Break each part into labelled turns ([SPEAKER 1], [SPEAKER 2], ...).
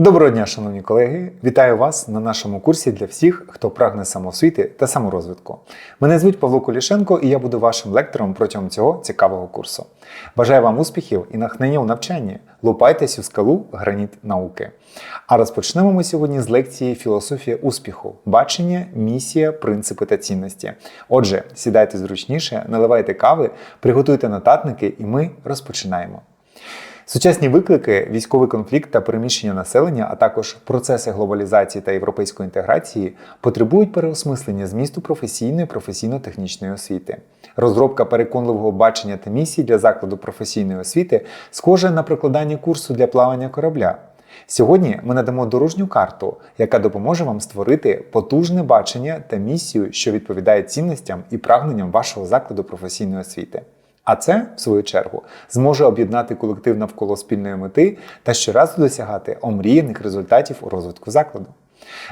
[SPEAKER 1] Доброго дня, шановні колеги! Вітаю вас на нашому курсі для всіх, хто прагне самоосвіти та саморозвитку. Мене звуть Павло Кулішенко і я буду вашим лектором протягом цього цікавого курсу. Бажаю вам успіхів і натхнення у навчанні. Лупайтесь у скалу граніт науки. А розпочнемо ми сьогодні з лекції Філософія успіху, бачення, місія, принципи та цінності. Отже, сідайте зручніше, наливайте кави, приготуйте нотатники, і ми розпочинаємо. Сучасні виклики, військовий конфлікт та переміщення населення, а також процеси глобалізації та європейської інтеграції потребують переосмислення змісту професійної професійно-технічної освіти. Розробка переконливого бачення та місії для закладу професійної освіти схожа на прокладання курсу для плавання корабля. Сьогодні ми надамо дорожню карту, яка допоможе вам створити потужне бачення та місію, що відповідає цінностям і прагненням вашого закладу професійної освіти. А це, в свою чергу, зможе об'єднати колектив навколо спільної мети та щоразу досягати омріяних результатів у розвитку закладу.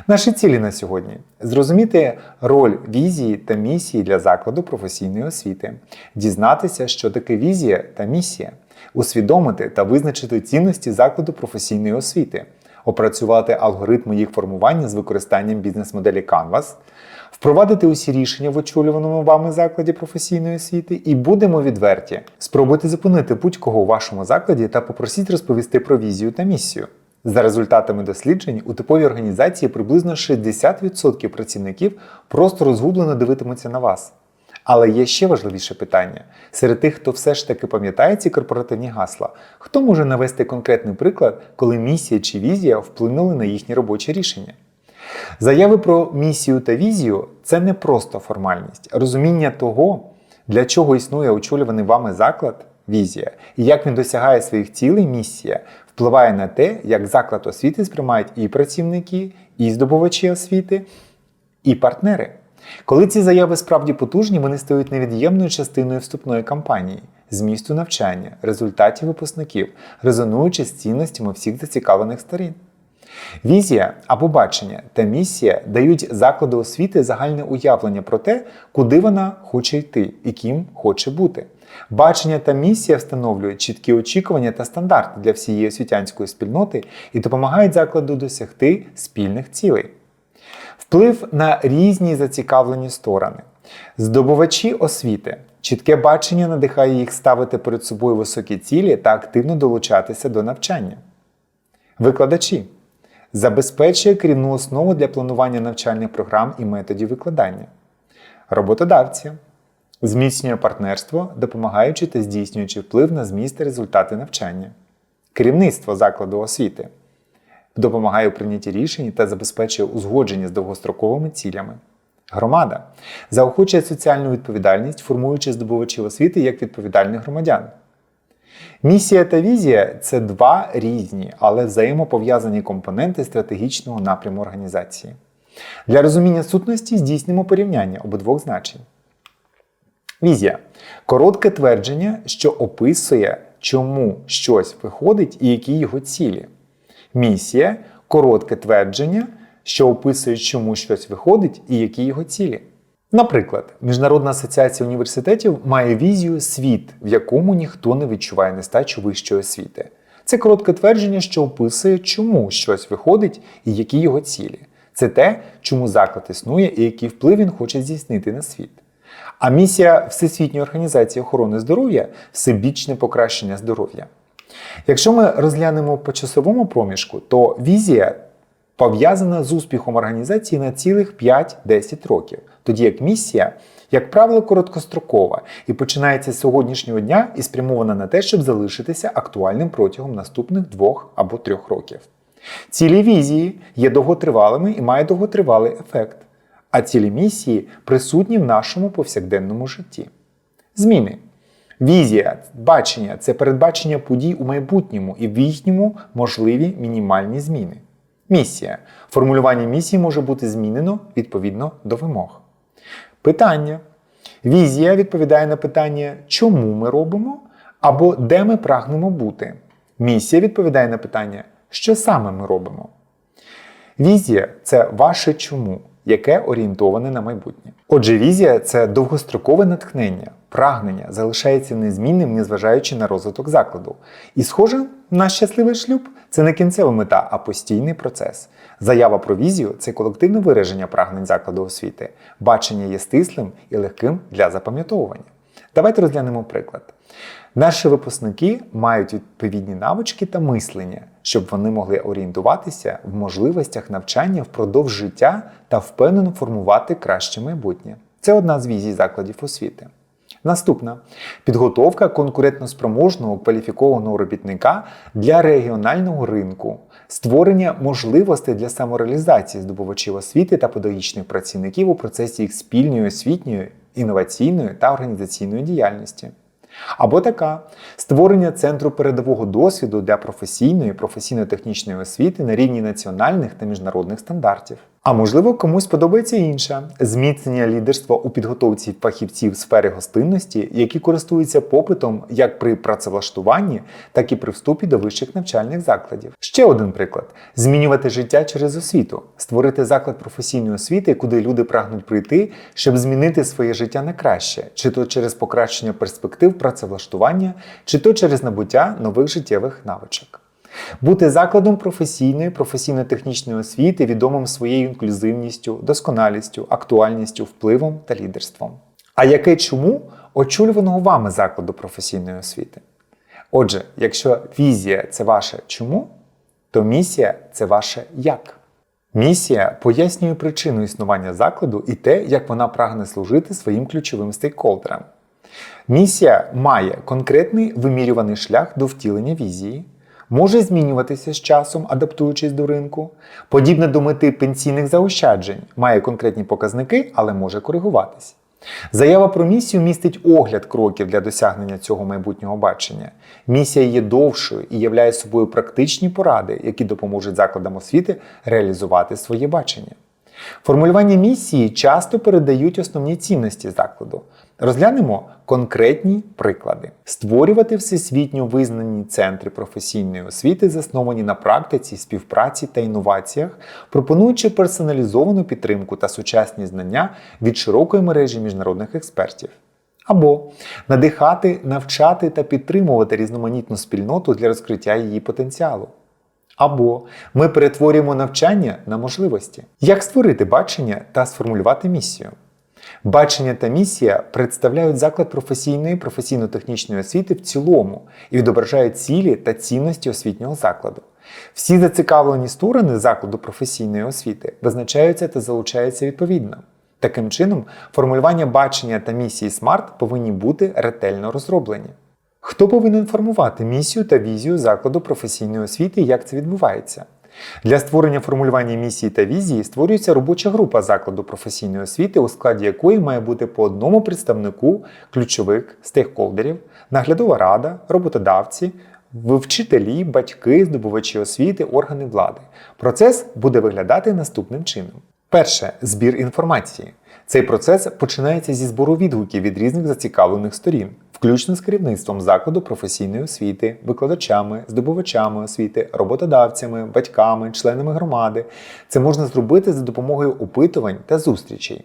[SPEAKER 1] Наші цілі на сьогодні зрозуміти роль візії та місії для закладу професійної освіти, дізнатися, що таке візія та місія, усвідомити та визначити цінності закладу професійної освіти, опрацювати алгоритми їх формування з використанням бізнес-моделі Canvas, впровадити усі рішення в очолюваному вами закладі професійної освіти і будемо відверті. Спробуйте зупинити будь-кого у вашому закладі та попросіть розповісти про візію та місію. За результатами досліджень, у типовій організації приблизно 60% працівників просто розгублено дивитимуться на вас. Але є ще важливіше питання: серед тих, хто все ж таки пам'ятає ці корпоративні гасла, хто може навести конкретний приклад, коли місія чи візія вплинули на їхні робочі рішення? Заяви про місію та візію це не просто формальність, розуміння того, для чого існує очолюваний вами заклад, візія, і як він досягає своїх цілей, місія, впливає на те, як заклад освіти сприймають і працівники, і здобувачі освіти, і партнери. Коли ці заяви справді потужні, вони стають невід'ємною частиною вступної кампанії, змісту навчання, результатів випускників, резонуючи з цінностями всіх зацікавлених сторін. Візія або бачення та місія дають закладу освіти загальне уявлення про те, куди вона хоче йти і ким хоче бути. Бачення та місія встановлюють чіткі очікування та стандарти для всієї освітянської спільноти і допомагають закладу досягти спільних цілей. Вплив на різні зацікавлені сторони. Здобувачі освіти. Чітке бачення надихає їх ставити перед собою високі цілі та активно долучатися до навчання. Викладачі забезпечує керівну основу для планування навчальних програм і методів викладання. Роботодавці зміцнює партнерство, допомагаючи та здійснюючи вплив на зміст та результати навчання. Керівництво закладу освіти допомагає у прийнятті рішень та забезпечує узгодження з довгостроковими цілями. Громада заохочує соціальну відповідальність, формуючи здобувачів освіти як відповідальних громадян. Місія та візія це два різні, але взаємопов'язані компоненти стратегічного напряму організації. Для розуміння сутності здійснимо порівняння обидвох значень. Візія коротке твердження, що описує, чому щось виходить і які його цілі. Місія коротке твердження, що описує, чому щось виходить і які його цілі. Наприклад, Міжнародна асоціація університетів має візію світ, в якому ніхто не відчуває нестачу вищої освіти. Це коротке твердження, що описує, чому щось виходить і які його цілі. Це те, чому заклад існує і який вплив він хоче здійснити на світ. А місія Всесвітньої організації охорони здоров'я всебічне покращення здоров'я. Якщо ми розглянемо по часовому проміжку, то візія пов'язана з успіхом організації на цілих 5-10 років, тоді як місія, як правило, короткострокова і починається з сьогоднішнього дня і спрямована на те, щоб залишитися актуальним протягом наступних двох або трьох років. Цілі візії є довготривалими і мають довготривалий ефект, а цілі місії присутні в нашому повсякденному житті. Зміни. Візія, бачення це передбачення подій у майбутньому і в їхньому можливі мінімальні зміни. Місія. Формулювання місії може бути змінено відповідно до вимог. Питання. Візія відповідає на питання, чому ми робимо або де ми прагнемо бути. Місія відповідає на питання, що саме ми робимо. Візія це ваше чому, яке орієнтоване на майбутнє. Отже, візія це довгострокове натхнення, прагнення залишається незмінним, незважаючи на розвиток закладу. І, схоже, наш щасливий шлюб це не кінцева мета, а постійний процес. Заява про візію це колективне вираження прагнень закладу освіти. Бачення є стислим і легким для запам'ятовування. Давайте розглянемо приклад. Наші випускники мають відповідні навички та мислення, щоб вони могли орієнтуватися в можливостях навчання впродовж життя та впевнено формувати краще майбутнє. Це одна з візій закладів освіти. Наступна підготовка конкурентноспроможного кваліфікованого робітника для регіонального ринку, створення можливостей для самореалізації здобувачів освіти та педагогічних працівників у процесі їх спільної освітньої, інноваційної та організаційної діяльності. Або така створення центру передового досвіду для професійної, професійно-технічної освіти на рівні національних та міжнародних стандартів. А можливо, комусь подобається інша зміцнення лідерства у підготовці фахівців сфери гостинності, які користуються попитом як при працевлаштуванні, так і при вступі до вищих навчальних закладів. Ще один приклад: змінювати життя через освіту, створити заклад професійної освіти, куди люди прагнуть прийти, щоб змінити своє життя на краще, чи то через покращення перспектив працевлаштування, чи то через набуття нових життєвих навичок. Бути закладом професійної, професійно-технічної освіти, відомим своєю інклюзивністю, досконалістю, актуальністю, впливом та лідерством. А яке чому очолюваного вами закладу професійної освіти? Отже, якщо візія це ваше чому, то місія це ваше як. Місія пояснює причину існування закладу і те, як вона прагне служити своїм ключовим стейкхолдерам. Місія має конкретний вимірюваний шлях до втілення візії може змінюватися з часом, адаптуючись до ринку. Подібне до мети пенсійних заощаджень, має конкретні показники, але може коригуватись. Заява про місію містить огляд кроків для досягнення цього майбутнього бачення. Місія є довшою і являє собою практичні поради, які допоможуть закладам освіти реалізувати своє бачення. Формулювання місії часто передають основні цінності закладу. Розглянемо конкретні приклади: створювати всесвітньо визнані центри професійної освіти, засновані на практиці, співпраці та інноваціях, пропонуючи персоналізовану підтримку та сучасні знання від широкої мережі міжнародних експертів. Або надихати, навчати та підтримувати різноманітну спільноту для розкриття її потенціалу. Або ми перетворюємо навчання на можливості. Як створити бачення та сформулювати місію? Бачення та місія представляють заклад професійної професійно-технічної освіти в цілому і відображають цілі та цінності освітнього закладу. Всі зацікавлені сторони закладу професійної освіти визначаються та залучаються відповідно. Таким чином, формулювання бачення та місії SMART повинні бути ретельно розроблені. Хто повинен формувати місію та візію закладу професійної освіти як це відбувається? Для створення формулювання місії та візії створюється робоча група закладу професійної освіти, у складі якої має бути по одному представнику ключових стейкхолдерів, наглядова рада, роботодавці, вчителі, батьки, здобувачі освіти, органи влади. Процес буде виглядати наступним чином. Перше збір інформації. Цей процес починається зі збору відгуків від різних зацікавлених сторін включно з керівництвом закладу професійної освіти, викладачами, здобувачами освіти, роботодавцями, батьками, членами громади. Це можна зробити за допомогою опитувань та зустрічей.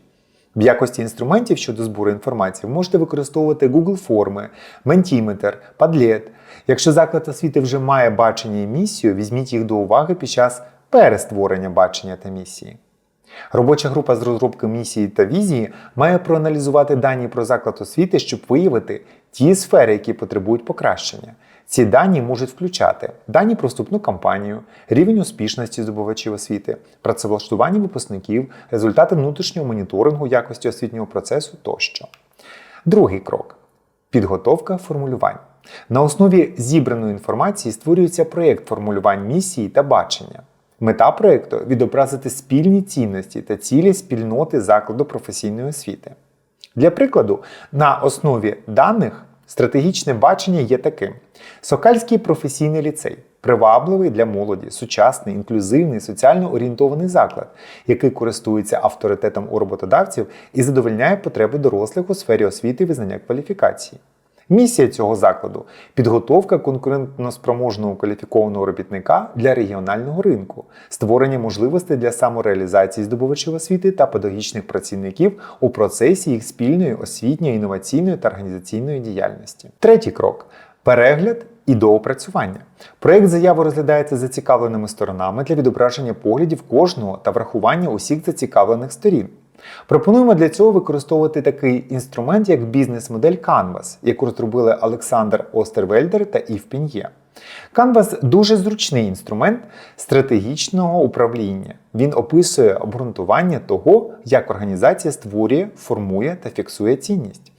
[SPEAKER 1] В якості інструментів щодо збору інформації ви можете використовувати Google форми, Mentimeter, Padlet. Якщо заклад освіти вже має бачення і місію, візьміть їх до уваги під час перестворення бачення та місії. Робоча група з розробки місії та візії має проаналізувати дані про заклад освіти, щоб виявити ті сфери, які потребують покращення. Ці дані можуть включати дані про вступну кампанію, рівень успішності здобувачів освіти, працевлаштування випускників, результати внутрішнього моніторингу якості освітнього процесу тощо. Другий крок підготовка формулювань. На основі зібраної інформації створюється проєкт формулювань місії та бачення. Мета проєкту відобразити спільні цінності та цілі спільноти закладу професійної освіти. Для прикладу, на основі даних стратегічне бачення є таким: Сокальський професійний ліцей привабливий для молоді, сучасний, інклюзивний, соціально орієнтований заклад, який користується авторитетом у роботодавців і задовольняє потреби дорослих у сфері освіти і визнання кваліфікацій. Місія цього закладу підготовка конкурентноспроможного кваліфікованого робітника для регіонального ринку, створення можливостей для самореалізації здобувачів освіти та педагогічних працівників у процесі їх спільної освітньої, інноваційної та організаційної діяльності. Третій крок перегляд і доопрацювання. Проект заяви розглядається зацікавленими сторонами для відображення поглядів кожного та врахування усіх зацікавлених сторін. Пропонуємо для цього використовувати такий інструмент, як бізнес-модель Canvas, яку розробили Олександр Остервельдер та Ів Пін'є. Canvas дуже зручний інструмент стратегічного управління. Він описує обґрунтування того, як організація створює, формує та фіксує цінність.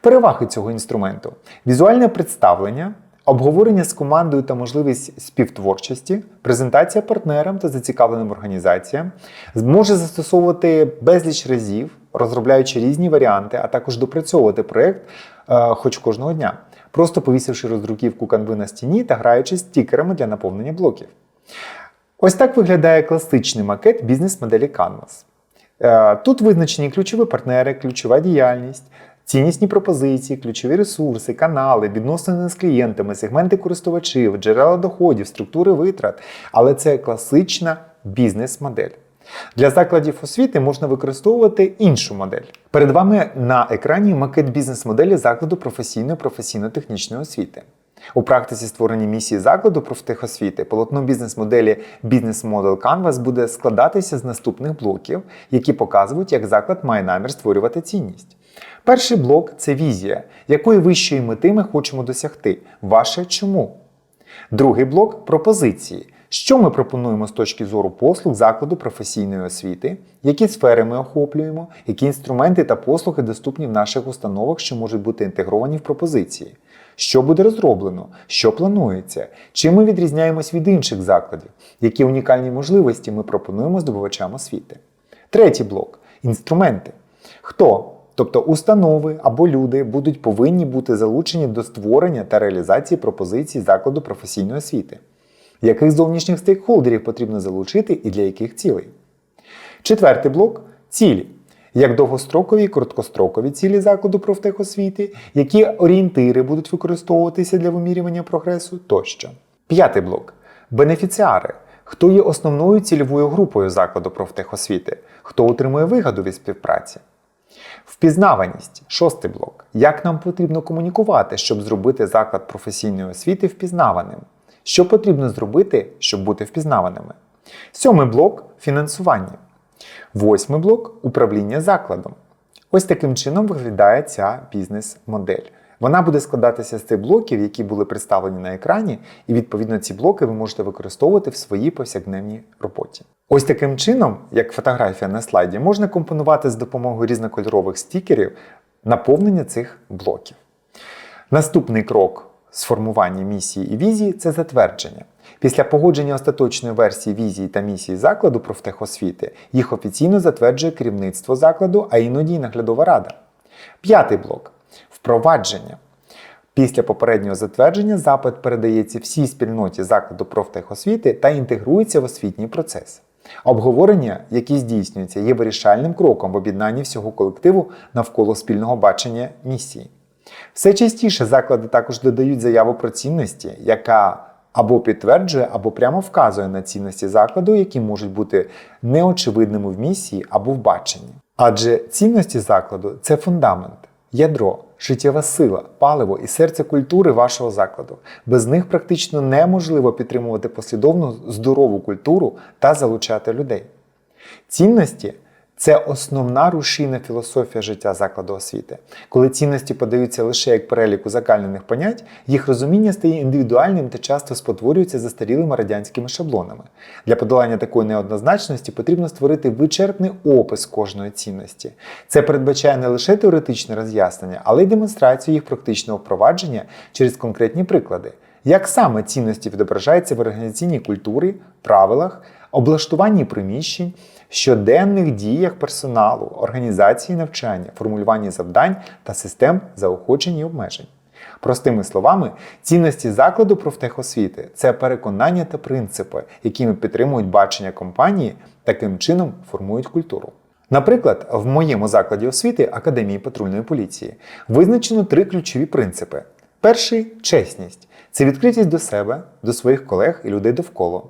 [SPEAKER 1] Переваги цього інструменту: візуальне представлення, обговорення з командою та можливість співтворчості, презентація партнерам та зацікавленим організаціям, може застосовувати безліч разів, розробляючи різні варіанти, а також допрацьовувати проєкт е, хоч кожного дня, просто повісивши роздруківку канви на стіні та граючи стікерами для наповнення блоків. Ось так виглядає класичний макет бізнес-моделі Canvas. Е, Тут визначені ключові партнери, ключова діяльність, ціннісні пропозиції, ключові ресурси, канали, відносини з клієнтами, сегменти користувачів, джерела доходів, структури витрат. Але це класична бізнес-модель. Для закладів освіти можна використовувати іншу модель. Перед вами на екрані макет бізнес-моделі закладу професійної професійно-технічної освіти. У практиці створення місії закладу профтехосвіти полотно бізнес-моделі Business Model Canvas буде складатися з наступних блоків, які показують, як заклад має намір створювати цінність. Перший блок це візія, якої вищої мети ми хочемо досягти. Ваше чому? Другий блок пропозиції. Що ми пропонуємо з точки зору послуг закладу професійної освіти, які сфери ми охоплюємо, які інструменти та послуги доступні в наших установах, що можуть бути інтегровані в пропозиції, що буде розроблено, що планується, чим ми відрізняємось від інших закладів, які унікальні можливості ми пропонуємо здобувачам освіти. Третій блок інструменти. Хто? Тобто установи або люди будуть повинні бути залучені до створення та реалізації пропозицій закладу професійної освіти. Яких зовнішніх стейкхолдерів потрібно залучити і для яких цілей? Четвертий блок цілі. Як довгострокові і короткострокові цілі закладу профтехосвіти, які орієнтири будуть використовуватися для вимірювання прогресу тощо. П'ятий блок бенефіціари. Хто є основною цільовою групою закладу профтехосвіти, хто отримує вигоду від співпраці. Впізнаваність шостий блок. Як нам потрібно комунікувати, щоб зробити заклад професійної освіти впізнаваним? Що потрібно зробити, щоб бути впізнаваними? Сьомий блок фінансування. Восьмий блок управління закладом. Ось таким чином виглядає ця бізнес-модель. Вона буде складатися з тих блоків, які були представлені на екрані, і відповідно ці блоки ви можете використовувати в своїй повсякденній роботі. Ось таким чином, як фотографія на слайді, можна компонувати з допомогою різнокольорових стікерів наповнення цих блоків. Наступний крок сформування місії і візії це затвердження. Після погодження остаточної версії візії та місії закладу профтехосвіти їх офіційно затверджує керівництво закладу, а іноді й наглядова рада. П'ятий блок впровадження. Після попереднього затвердження запит передається всій спільноті закладу профтехосвіти та інтегрується в освітній процес. Обговорення, які здійснюються, є вирішальним кроком в об'єднанні всього колективу навколо спільного бачення місії. Все частіше заклади також додають заяву про цінності, яка або підтверджує, або прямо вказує на цінності закладу, які можуть бути неочевидними в місії або в баченні. Адже цінності закладу це фундамент, ядро, життєва сила, паливо і серце культури вашого закладу. Без них практично неможливо підтримувати послідовну здорову культуру та залучати людей. Цінності це основна рушійна філософія життя закладу освіти. Коли цінності подаються лише як перелік узакальнених понять, їх розуміння стає індивідуальним та часто спотворюється застарілими радянськими шаблонами. Для подолання такої неоднозначності потрібно створити вичерпний опис кожної цінності. Це передбачає не лише теоретичне роз'яснення, але й демонстрацію їх практичного впровадження через конкретні приклади. Як саме цінності відображаються в організаційній культурі, правилах, облаштуванні приміщень, щоденних діях персоналу, організації навчання, формулюванні завдань та систем заохочень і обмежень. Простими словами, цінності закладу профтехосвіти це переконання та принципи, якими підтримують бачення компанії, таким чином формують культуру. Наприклад, в моєму закладі освіти Академії патрульної поліції визначено три ключові принципи. Перший чесність це відкритість до себе, до своїх колег і людей довкола.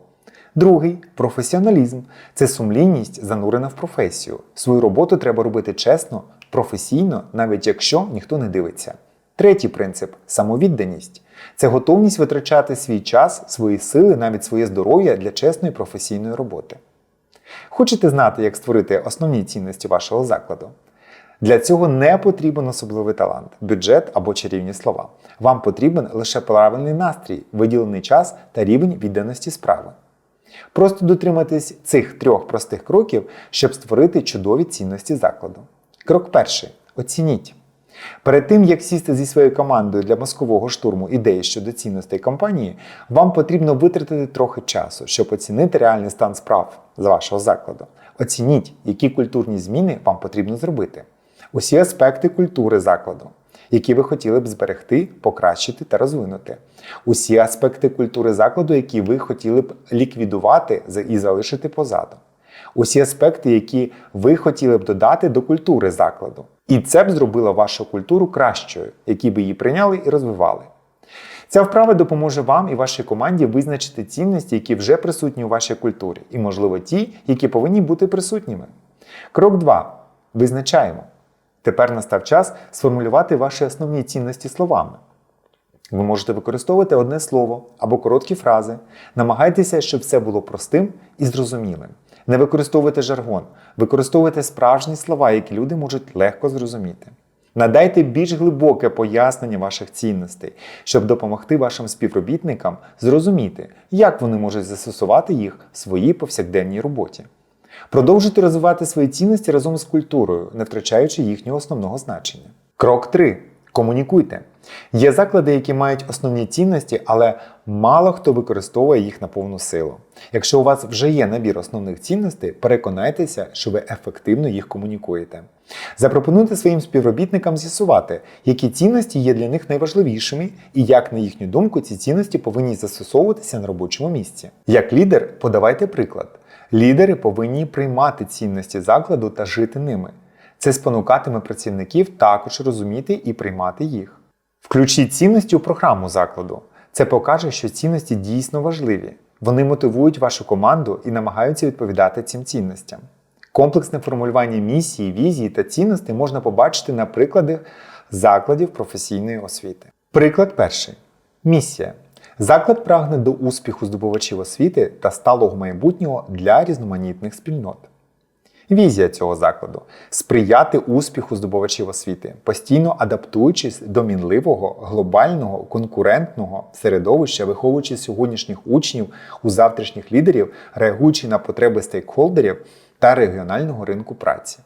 [SPEAKER 1] Другий професіоналізм це сумлінність, занурена в професію. Свою роботу треба робити чесно, професійно, навіть якщо ніхто не дивиться. Третій принцип самовідданість це готовність витрачати свій час, свої сили, навіть своє здоров'я для чесної професійної роботи. Хочете знати, як створити основні цінності вашого закладу? Для цього не потрібен особливий талант, бюджет або чарівні слова. Вам потрібен лише правильний настрій, виділений час та рівень відданості справи. Просто дотримайтесь цих трьох простих кроків, щоб створити чудові цінності закладу. Крок перший. Оцініть. Перед тим, як сісти зі своєю командою для мозкового штурму ідеї щодо цінностей компанії, вам потрібно витратити трохи часу, щоб оцінити реальний стан справ з вашого закладу. Оцініть, які культурні зміни вам потрібно зробити. Усі аспекти культури закладу, які ви хотіли б зберегти, покращити та розвинути. Усі аспекти культури закладу, які ви хотіли б ліквідувати і залишити позаду. Усі аспекти, які ви хотіли б додати до культури закладу. І це б зробило вашу культуру кращою, які б її прийняли і розвивали. Ця вправа допоможе вам і вашій команді визначити цінності, які вже присутні у вашій культурі, і, можливо, ті, які повинні бути присутніми. Крок 2. Визначаємо. Тепер настав час сформулювати ваші основні цінності словами. Ви можете використовувати одне слово або короткі фрази. Намагайтеся, щоб все було простим і зрозумілим. Не використовуйте жаргон, використовуйте справжні слова, які люди можуть легко зрозуміти. Надайте більш глибоке пояснення ваших цінностей, щоб допомогти вашим співробітникам зрозуміти, як вони можуть застосувати їх в своїй повсякденній роботі. Продовжуйте розвивати свої цінності разом з культурою, не втрачаючи їхнього основного значення. Крок 3. Комунікуйте. Є заклади, які мають основні цінності, але мало хто використовує їх на повну силу. Якщо у вас вже є набір основних цінностей, переконайтеся, що ви ефективно їх комунікуєте. Запропонуйте своїм співробітникам з'ясувати, які цінності є для них найважливішими і як, на їхню думку, ці цінності повинні застосовуватися на робочому місці. Як лідер, подавайте приклад. Лідери повинні приймати цінності закладу та жити ними. Це спонукатиме працівників також розуміти і приймати їх. Включіть цінності у програму закладу. Це покаже, що цінності дійсно важливі. Вони мотивують вашу команду і намагаються відповідати цим цінностям. Комплексне формулювання місії, візії та цінностей можна побачити на прикладах закладів професійної освіти. Приклад перший. Місія. Заклад прагне до успіху здобувачів освіти та сталого майбутнього для різноманітних спільнот. Візія цього закладу сприяти успіху здобувачів освіти, постійно адаптуючись до мінливого, глобального, конкурентного середовища, виховуючи сьогоднішніх учнів у завтрашніх лідерів, реагуючи на потреби стейкхолдерів та регіонального ринку праці.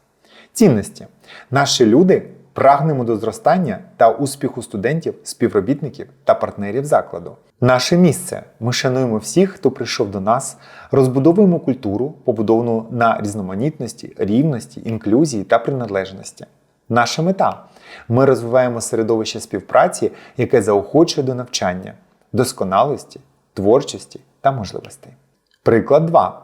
[SPEAKER 1] Цінності. Наші люди прагнемо до зростання та успіху студентів, співробітників та партнерів закладу. Наше місце. Ми шануємо всіх, хто прийшов до нас, розбудовуємо культуру, побудовану на різноманітності, рівності, інклюзії та приналежності. Наша мета. Ми розвиваємо середовище співпраці, яке заохочує до навчання, досконалості, творчості та можливостей. Приклад 2.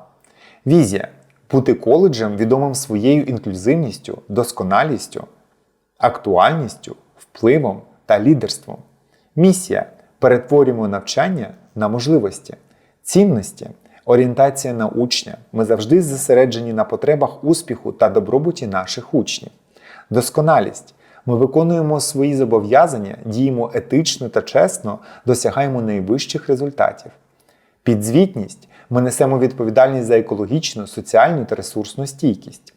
[SPEAKER 1] Візія. Бути коледжем відомим своєю інклюзивністю, досконалістю, актуальністю, впливом та лідерством. Місія перетворюємо навчання на можливості, цінності, орієнтація на учня. Ми завжди зосереджені на потребах успіху та добробуті наших учнів. Досконалість. Ми виконуємо свої зобов'язання, діємо етично та чесно, досягаємо найвищих результатів. Підзвітність. Ми несемо відповідальність за екологічну, соціальну та ресурсну стійкість.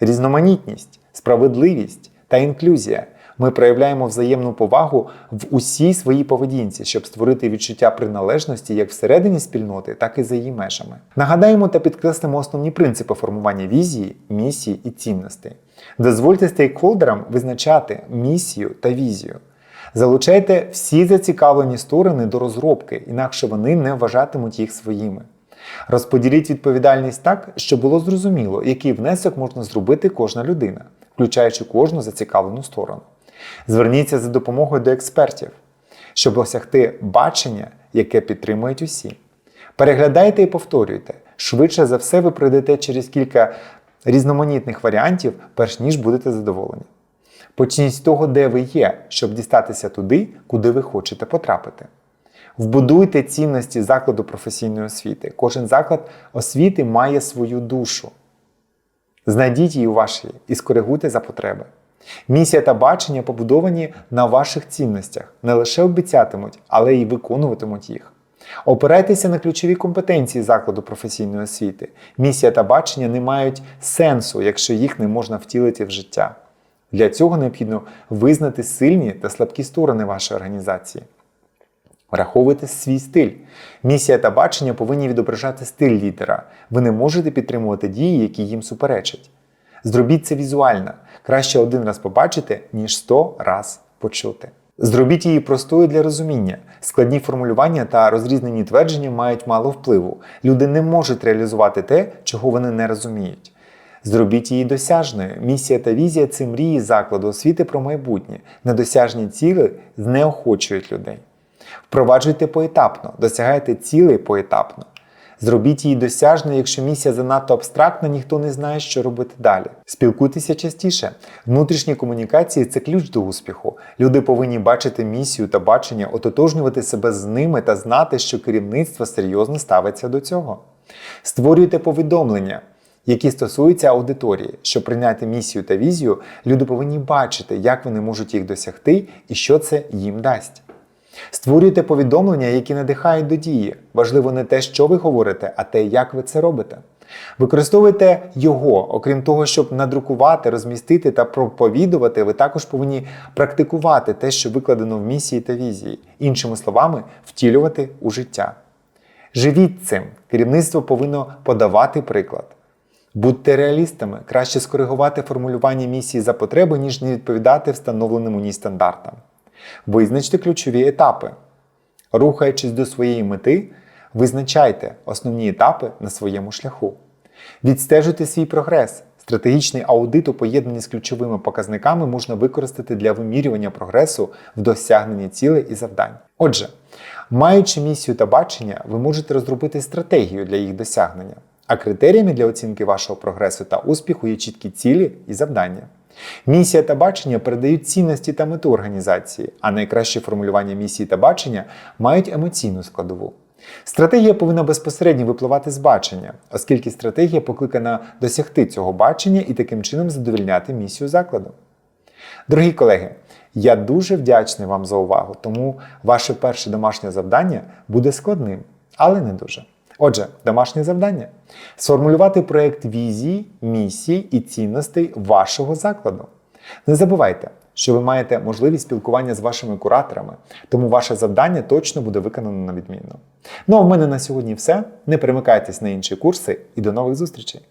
[SPEAKER 1] Різноманітність, справедливість та інклюзія. Ми проявляємо взаємну повагу в усій своїй поведінці, щоб створити відчуття приналежності як всередині спільноти, так і за її межами. Нагадаємо та підкреслимо основні принципи формування візії, місії і цінностей. Дозвольте стейкхолдерам визначати місію та візію. Залучайте всі зацікавлені сторони до розробки, інакше вони не вважатимуть їх своїми. Розподіліть відповідальність так, щоб було зрозуміло, який внесок можна зробити кожна людина, включаючи кожну зацікавлену сторону. Зверніться за допомогою до експертів, щоб осягти бачення, яке підтримують усі. Переглядайте і повторюйте. Швидше за все, ви пройдете через кілька різноманітних варіантів, перш ніж будете задоволені. Почніть з того, де ви є, щоб дістатися туди, куди ви хочете потрапити. Вбудуйте цінності закладу професійної освіти. Кожен заклад освіти має свою душу. Знайдіть її у вашій і скоригуйте за потреби. Місія та бачення побудовані на ваших цінностях, не лише обіцятимуть, але й виконуватимуть їх. Опирайтеся на ключові компетенції закладу професійної освіти. Місія та бачення не мають сенсу, якщо їх не можна втілити в життя. Для цього необхідно визнати сильні та слабкі сторони вашої організації. Враховуйте свій стиль. Місія та бачення повинні відображати стиль лідера. Ви не можете підтримувати дії, які їм суперечать. Зробіть це візуально. Краще один раз побачити, ніж сто раз почути. Зробіть її простою для розуміння. Складні формулювання та розрізнені твердження мають мало впливу. Люди не можуть реалізувати те, чого вони не розуміють. Зробіть її досяжною. Місія та візія це мрії закладу освіти про майбутнє. Недосяжні цілі знеохочують людей. Впроваджуйте поетапно, досягайте цілей поетапно. Зробіть її досяжною, якщо місія занадто абстрактна, ніхто не знає, що робити далі. Спілкуйтеся частіше. Внутрішні комунікації це ключ до успіху. Люди повинні бачити місію та бачення, ототожнювати себе з ними та знати, що керівництво серйозно ставиться до цього. Створюйте повідомлення. Які стосуються аудиторії, щоб прийняти місію та візію, люди повинні бачити, як вони можуть їх досягти і що це їм дасть. Створюйте повідомлення, які надихають до дії. Важливо не те, що ви говорите, а те, як ви це робите. Використовуйте його, окрім того, щоб надрукувати, розмістити та проповідувати, ви також повинні практикувати те, що викладено в місії та візії, іншими словами, втілювати у життя. Живіть цим, керівництво повинно подавати приклад. Будьте реалістами, краще скоригувати формулювання місії за потреби, ніж не відповідати встановленим у ній стандартам. Визначте ключові етапи. Рухаючись до своєї мети, визначайте основні етапи на своєму шляху. Відстежуйте свій прогрес. Стратегічний аудит у поєднанні з ключовими показниками можна використати для вимірювання прогресу в досягненні цілей і завдань. Отже, маючи місію та бачення, ви можете розробити стратегію для їх досягнення, а критеріями для оцінки вашого прогресу та успіху є чіткі цілі і завдання. Місія та бачення передають цінності та мету організації, а найкраще формулювання місії та бачення мають емоційну складову. Стратегія повинна безпосередньо випливати з бачення, оскільки стратегія покликана досягти цього бачення і таким чином задовільняти місію закладу. Дорогі колеги, я дуже вдячний вам за увагу, тому ваше перше домашнє завдання буде складним, але не дуже. Отже, домашнє завдання сформулювати проєкт візії, місії і цінностей вашого закладу. Не забувайте, що ви маєте можливість спілкування з вашими кураторами, тому ваше завдання точно буде виконано на відмінно. Ну а в мене на сьогодні все. Не перемикайтесь на інші курси і до нових зустрічей!